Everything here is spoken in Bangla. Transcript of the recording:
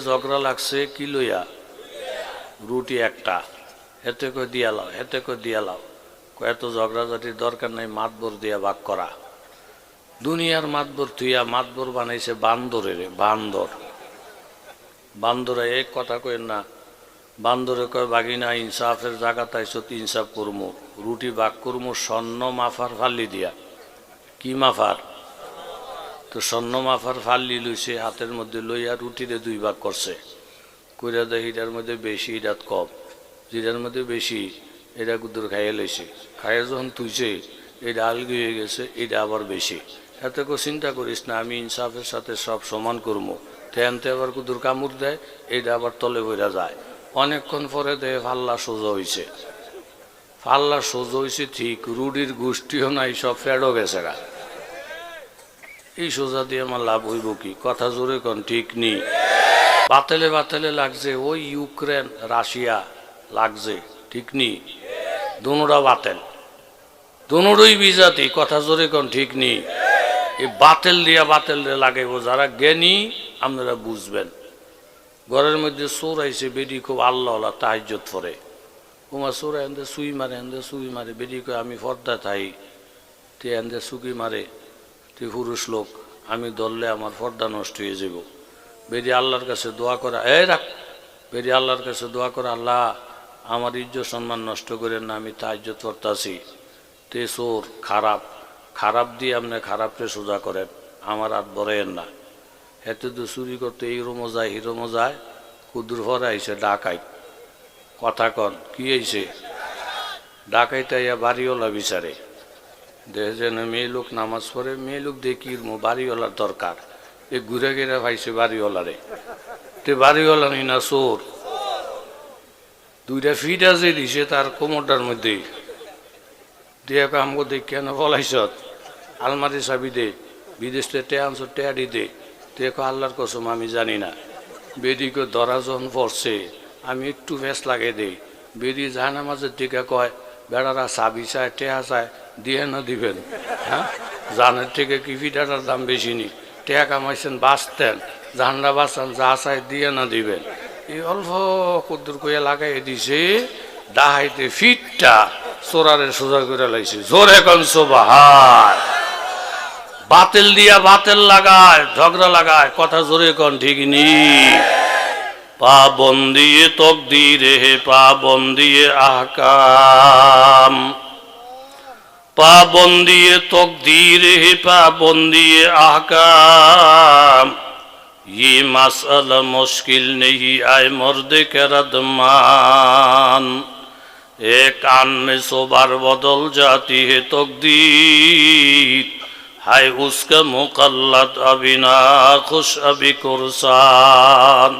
ঝগড়া লাগছে, কি লইয়া? রুটি একটা। হেতে কই দিয়া লাও, হেতে কই দিয়া লাও। কয়, এত ঝগড়াঝাটির দরকার নাই, মাতবর দিয়া ভাগ করা। দুনিয়ার মাতবর তুইয়া মাতবর বানাইছে বান্দরের বান্দর। বান্দরে এক কথা কই না, বান্দরে কয়, বাগিনা ইনসাফের জায়গা তাইছো ইনসাফ করমু। রুটি বাগ করমু, স্বর্ণ মাফার ফাল্লি দিয়া। কি মাফার? তো স্বর্ণ মাফার ফাল্লি লইছে, হাতের মধ্যে লইয়া রুটিরে দুই ভাগ করছে। কইরা দেয় এটার মধ্যে বেশি এটাত কম। যেটার মধ্যে বেশি এটা কুদুর খাইয়ে লইছে। খাইয়ে যখন তুইছে এটা আলগি হয়ে গেছে এটা আবার বেশি। এত কেউ চিন্তা করিস না, আমি ইনসাফের সাথে সব সমান করব তেনতে আবার কুদুর কামড় দেয় এটা আবার তলে বইরা যায়। অনেকক্ষণ পরে দেয় ফাল্লা সোজা হইছে। ফাল্লা সোজা হইছে ঠিক, রুডির গোষ্ঠীও নাই, সব ফেডও গেছে এই সোজা দিয়ে আমার লাভ হইব কি? কথা জোরে কন, ঠিক নি। বাতেলে বাতেলে লাগছে, ওই ইউক্রেন, রাশিয়া লাগছে, ঠিক নি। দুনোটা বাতেল। দুনোরই বিজাতি, কথা জোরে কন, ঠিক নি। এই বাতেল দিয়া বাতেল লাগাইব, যারা জ্ঞানী, আপনারা বুঝবেন। ঘরের মধ্যে সোর আইছে, বেডি খুব আল্লাহ তাহাজ্জত পরে উমা চোর এন্দে সুই মারে এন্দে সুই মারে, বেডি কয়, আমি ফর্দা থাই। তে এন্দে সুকি মারে। তুই পুরুষ লোক, আমি ধরলে আমার পর্দা নষ্ট হয়ে যাব বেরি আল্লাহর কাছে দোয়া করা এ রাখ। বেরি আল্লাহর কাছে দোয়া করা, আল্লাহ, আমার ইজ্জত সম্মান নষ্ট করেন না, আমি তা ইজ্জত করতেছি। তে সোর খারাপ খারাপ দিয়ে আপনি খারাপকে সোজা করেন, আমার আর বড়েন না। হেতে তো চুরি করতে এই রোমো যায় এই রোমো যায় কুদুর ভরে আইছে ডাকাই। কথা কন, কি আইছে ডাকাইতে আইয়া বাড়িওয়ালা বিচারে। দেখে যেন মেয়ে লোক নামাজ পড়ে, মেয়ে লোক দেখি বাড়িওয়ালার দরকার। এ ঘুরে ঘিরে ভাইছে বাড়িওয়ালারে। তে বাড়িওয়ালা নি না চোর। দুইটা ফিট আছে দিছে তার কোমরটার মধ্যে। দিয়ে আমাকে দেখ কেন বলাইছ আলমারি চাবি দে, বিদেশ টে আনছো টেয়ারি দে দেখো আল্লাহর কসম, আমি জানি না। বেদিকে ধরা যখন পড়ছে, আমি একটু ফেস লাগে দেই বেদি জাহানামাজের দিকে কয়, বেড়ারা চাবি চায় টেহা চায় দিয়ে না দিবেন হ্যাঁ? জানের থেকে কি দাম বেশি নি? টেহা কামাইছেন বাঁচতেন জাহানরা বাঁচান যা চাই দিয়ে না দিবেন। এই অল্প কুদ্দুর কইয়া লাগাই দিছে ডাহাইতে ফিটটা চোরারে সোজা করে লাইছে। জোরে কনসো বাহার বাতিল দিয়া বাতিল লাগায়, ঝগড়া লাগায়, কথা জোরে কন ঠিক নি। পা বন্দিয়ে তক দিয়ে হে পা বন্দিয়ে আহকাম। পা বন্দিয়ে তক দিয়ে হে পা বন্দিয়ে আহকাম ये मसला मुश्किल नहीं आए मर्द के रदमान एक कान में सौ बार बदल जाती है तकदीर है उसका मुकल्लत अभी ना खुश अभी कुरसान